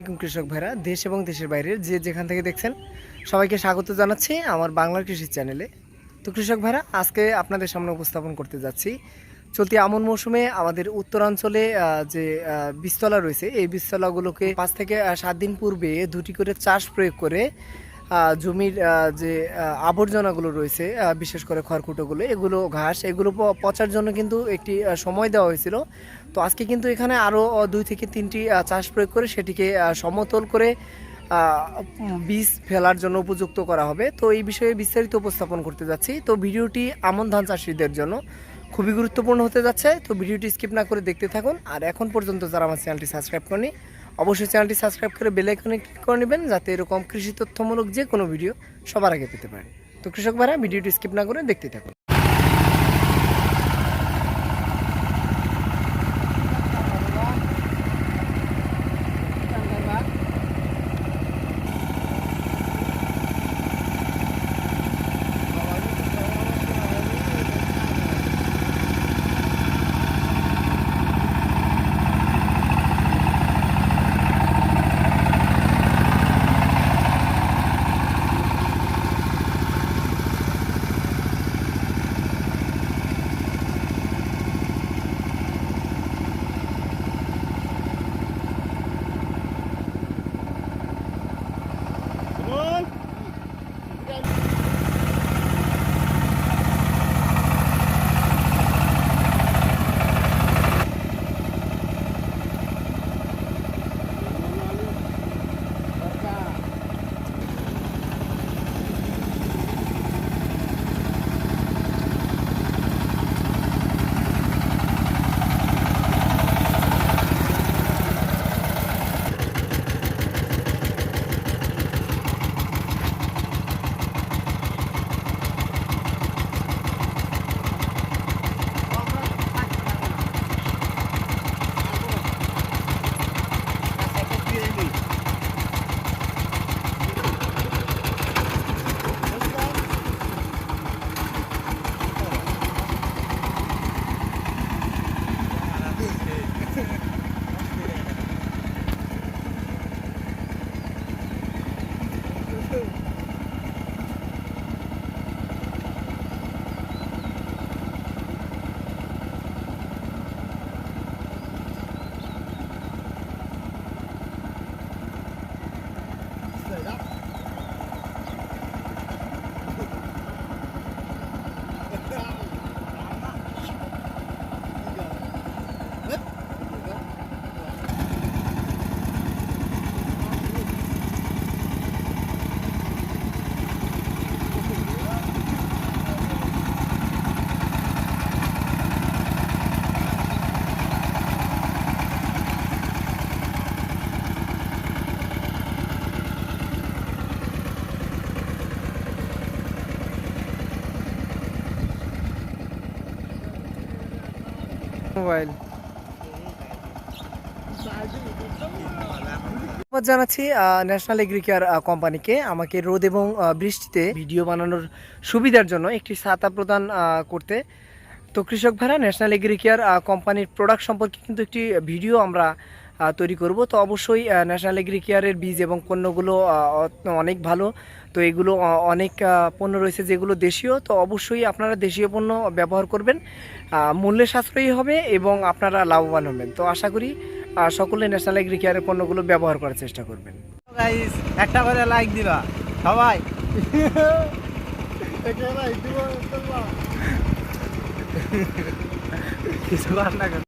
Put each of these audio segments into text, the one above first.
কৃষক ভাইরা দেশ এবং দেশের বাইরে যে যেখান থেকে দেখছেন সবাইকে স্বাগত জানাচ্ছি আমার বাংলার কৃষি চ্যানেলে। তো কৃষক ভাইরা আজকে আপনাদের সামনে উপস্থাপন করতে যাচ্ছি। চলতি আমন মৌসুমে আমাদের উত্তরাঞ্চলে যে আহ, বীজতলা রয়েছে এই বিস্তলাগুলোকে পাঁচ থেকে সাত দিন পূর্বে দুটি করে চাষ প্রয়োগ করে জমির যে আবর্জনাগুলো রয়েছে বিশেষ করে খড়কুটোগুলো, এগুলো ঘাস, এগুলো পচার জন্য কিন্তু একটি সময় দেওয়া হয়েছিল। তো আজকে কিন্তু এখানে আরও দুই থেকে তিনটি চাষ প্রয়োগ করে সেটিকে সমতল করে বীজ ফেলার জন্য উপযুক্ত করা হবে। তো এই বিষয়ে বিস্তারিত উপস্থাপন করতে যাচ্ছি। তো ভিডিওটি আমন ধান চাষিদের জন্য খুবই গুরুত্বপূর্ণ হতে যাচ্ছে। তো ভিডিওটি স্কিপ না করে দেখতে থাকুন। আর এখন পর্যন্ত যারা আমার চ্যানেলটি সাবস্ক্রাইব করেনি অবশ্যই চ্যানেলটি সাবস্ক্রাইব করে বেল আইকনে ক্লিক করে নেবেন যাতে এরকম কৃষি তথ্যমূলক যে কোনো ভিডিও সবার আগে পেতে পারেন। তো কৃষক ভাইরা, ভিডিওটি স্কিপ না করে দেখতে থাকুন। মোবাইল। জানাচ্ছি ন্যাশনাল এগ্রিকেয়ার কোম্পানিকে আমাকে রোদ এবং বৃষ্টিতে ভিডিও বানানোর সুবিধার জন্য একটি ছাতা প্রদান করতে। তো কৃষক ভাড়া ন্যাশনাল এগ্রিকেয়ার কোম্পানির প্রোডাক্ট সম্পর্কে কিন্তু একটি ভিডিও আমরা তৈরি করব। তো অবশ্যই ন্যাশনাল এগ্রিকেয়ারের বীজ এবং পণ্যগুলো অনেক ভালো। তো এগুলো অনেক পণ্য রয়েছে যেগুলো দেশীয়। তো অবশ্যই আপনারা দেশীয় পণ্য ব্যবহার করবেন। মূল্যে সাশ্রয়ী হবে এবং আপনারা লাভবান হবেন। তো আশা করি সকলে ন্যাশনাল এগ্রিকেয়ারের পণ্যগুলো ব্যবহার করার চেষ্টা করবেন। একটা করে লাইক দিবা। সবাই। কিছু কর।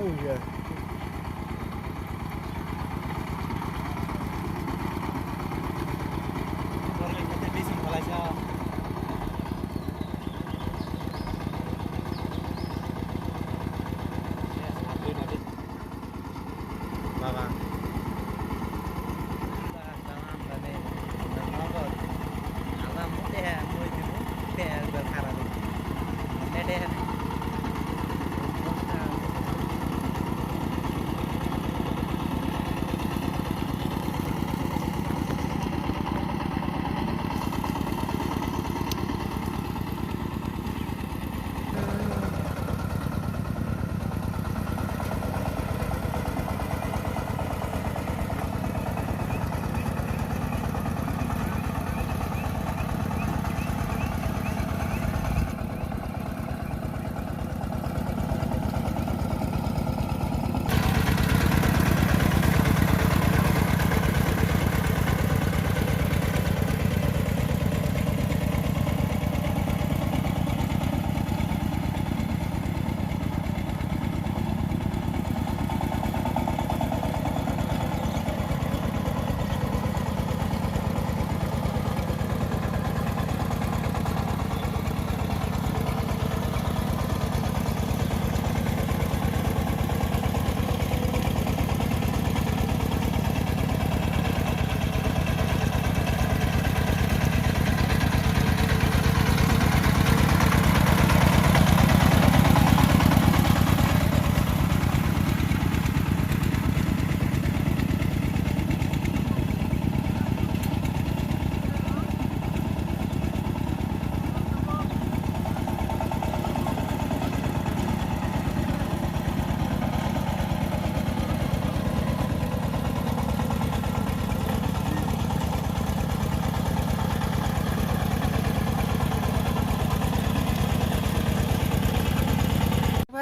Oh, yeah.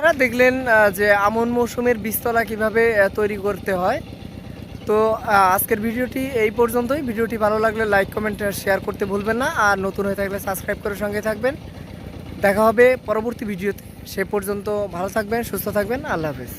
ভাইরা দেখলেন যে আমন মৌসুমের বিস্তলা কীভাবে তৈরি করতে হয়। তো আজকের ভিডিওটি এই পর্যন্তই। ভিডিওটি ভালো লাগলে লাইক, কমেন্ট শেয়ার করতে ভুলবেন না। আর নতুন হয়ে থাকলে সাবস্ক্রাইব করে সঙ্গে থাকবেন। দেখা হবে পরবর্তী ভিডিওতে। সে পর্যন্ত ভালো থাকবেন, সুস্থ থাকবেন। আল্লাহ হাফেজ।